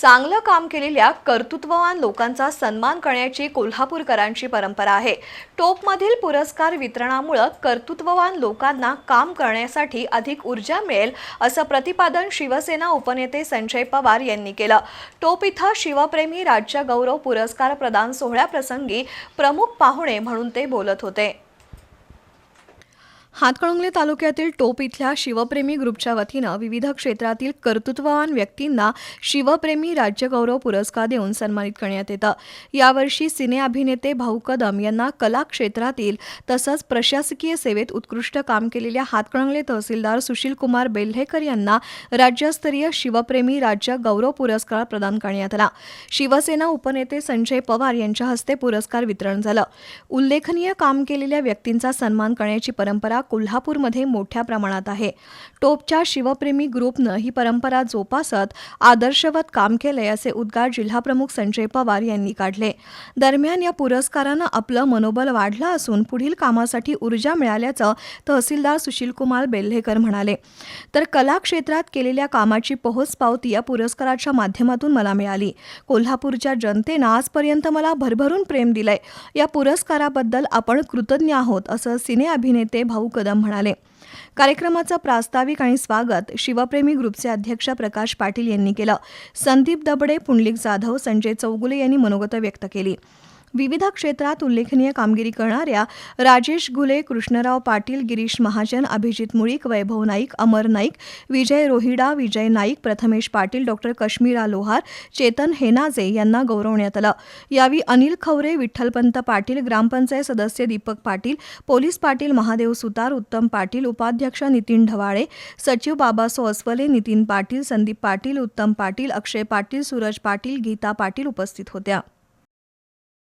चांगलं काम केलेल्या कर्तृत्ववान लोकांचा सन्मान करण्याची कोल्हापूरकरांची परंपरा आहे. टोपमधील पुरस्कार वितरणामुळं कर्तृत्ववान लोकांना काम करण्यासाठी अधिक ऊर्जा मिळेल असं प्रतिपादन शिवसेना उपनेते संजय पवार यांनी केलं. टोप इथं शिवप्रेमी राज्य गौरव पुरस्कार प्रदान सोहळ्याप्रसंगी प्रमुख पाहुणे म्हणून ते बोलत होते. हातकणंगले तालुक्यातील टोप इथल्या शिवप्रेमी ग्रुपच्या वतीनं विविध क्षेत्रातील कर्तृत्ववान व्यक्तींना शिवप्रेमी राज्यगौरव पुरस्कार देऊन सन्मानित करण्यात येतं. यावर्षी सिने अभिनेते भाऊ कदम यांना कला क्षेत्रातील तसंच प्रशासकीय सेवेत उत्कृष्ट काम केलेल्या हातकणंगले तहसीलदार सुशीलकुमार बेल्हेकर यांना राज्यस्तरीय शिवप्रेमी राज्य गौरव पुरस्कार प्रदान करण्यात आला. शिवसेना उपनेते संजय पवार यांच्या हस्ते पुरस्कार वितरण झालं. उल्लेखनीय काम केलेल्या व्यक्तींचा सन्मान करण्याची परंपरा कोल्हापूरमध्ये मोठ्या प्रमाणात आहे. टोपच्या शिवप्रेमी ग्रुपनं ही परंपरा जोपासत आदर्शवत काम केलंय असे उद्गार जिल्हाप्रमुख संजय पवार यांनी काढले. दरम्यान या पुरस्कारानं आपलं मनोबल वाढलं असून पुढील कामासाठी ऊर्जा मिळाल्याचं तहसीलदार सुशीलकुमार बेल्हेकर म्हणाले. तर कला क्षेत्रात केलेल्या कामाची पोहोच पावती या पुरस्काराच्या माध्यमातून मला मिळाली. कोल्हापूरच्या जनतेनं आजपर्यंत मला भरभरून प्रेम दिलंय. या पुरस्काराबद्दल आपण कृतज्ञ आहोत असं सिने अभिनेते भाऊ भाऊ कदम म्हणाले. कार्यक्रमाचं प्रास्ताविक आणि स्वागत शिवप्रेमी ग्रुपचे अध्यक्ष प्रकाश पाटील यांनी केलं. संदीप दबडे पुंडलिक जाधव संजय चौगुले यांनी मनोगत व्यक्त केली. विविध क्षेत्रात उल्लेखनीय कामगिरी करणाऱ्या राजेश घुले कृष्णराव पाटील गिरीश महाजन अभिजित मुळीक वैभव नाईक अमर नाईक विजय रोहिडा विजय नाईक प्रथमेश पाटील डॉक्टर कश्मीरा लोहार चेतन हेनाजे यांना गौरवण्यात आलं. यावेळी अनिल खवरे विठ्ठलपंत पाटील ग्रामपंचायत सदस्य दीपक पाटील पोलीस पाटील महादेव सुतार उत्तम पाटील उपाध्यक्ष नितीन ढवाळे सचिव बाबासो अस्वले नितीन पाटील संदीप पाटील उत्तम पाटील अक्षय पाटील सूरज पाटील गीता पाटील उपस्थित होत्या.